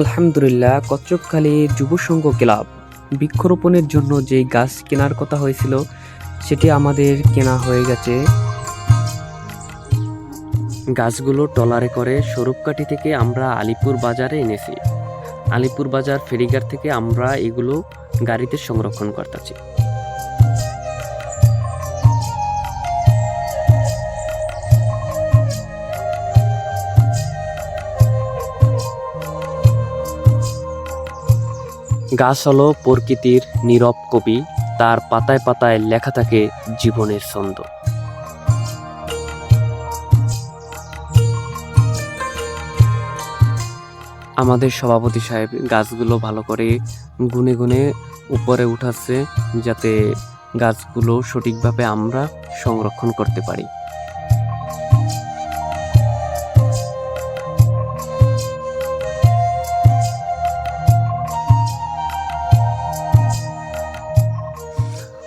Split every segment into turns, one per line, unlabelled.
আলহামদুলিল্লাহ কচ্চপখালী যুব সংঘ ক্লাব বৃক্ষরোপণের জন্য যে গাছ কেনার কথা হয়েছিল, সেটি আমাদের কেনা হয়ে গেছে। গাছগুলো টলারে করে স্বরূপকাঠি থেকে আমরা আলিপুর বাজারে এনেছি। আলিপুর বাজার ফেরিঘাট থেকে আমরা এগুলো গাড়িতে সংরক্ষণ করতেছি। গাছ হলো প্রকৃতির নীরব কবি, তার পাতায় পাতায় লেখা থাকে জীবনের ছন্দ। আমাদের সভাপতি সাহেব গাছগুলো ভালো করে গুনে গুনে উপরে উঠাচ্ছে, যাতে গাছগুলো সঠিকভাবে আমরা সংরক্ষণ করতে পারি।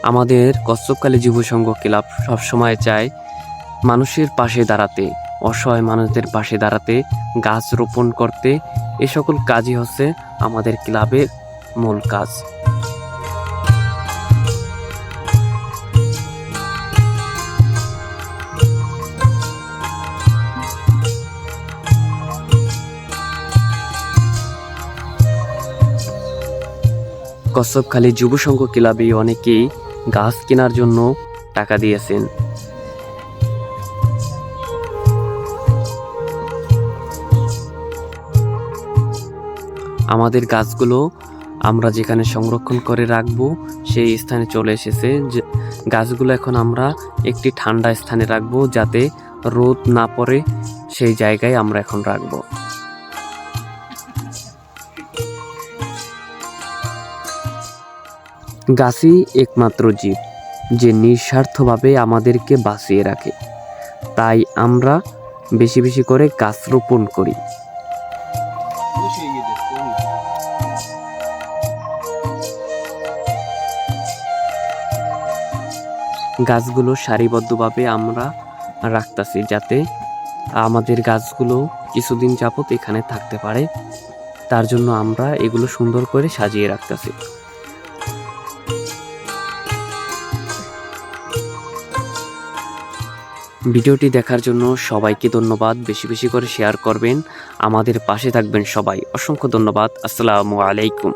আমাদের কচ্ছপকালী যুব সংঘ ক্লাব সবসময় চায় মানুষের পাশে দাঁড়াতে, অসহায় মানুষদের পাশে দাঁড়াতে, গাছ রোপণ করতে। এ সকল কাজই হচ্ছে আমাদের ক্লাবের মূল কাজ। কচ্ছপখালী যুব সংঘ ক্লাবে অনেকেই গাছ কেনার জন্য টাকা দিয়েছেন। আমাদের গাছগুলো আমরা যেখানে সংরক্ষণ করে রাখব, সেই স্থানে চলে এসেছে। গাছগুলো এখন আমরা একটি ঠান্ডা স্থানে রাখব যাতে রোদ না পড়ে, সেই জায়গায় আমরা এখন রাখব। গাছই একমাত্র জীব, যে নিঃস্বার্থভাবে আমাদেরকে বাঁচিয়ে রাখে। তাই আমরা বেশি বেশি করে গাছ রোপণ করি। গাছগুলো সারিবদ্ধভাবে আমরা রাখতেছি যাতে আমাদের গাছগুলো কিছুদিন যাবত এখানে থাকতে পারে। তার জন্য আমরা এগুলো সুন্দর করে সাজিয়ে রাখতেছি। ভিডিওটি দেখার জন্য সবাইকে ধন্যবাদ। বেশি বেশি করে শেয়ার করবেন। আমাদের পাশে থাকবেন সবাই। অসংখ্য ধন্যবাদ। আসসালামু আলাইকুম।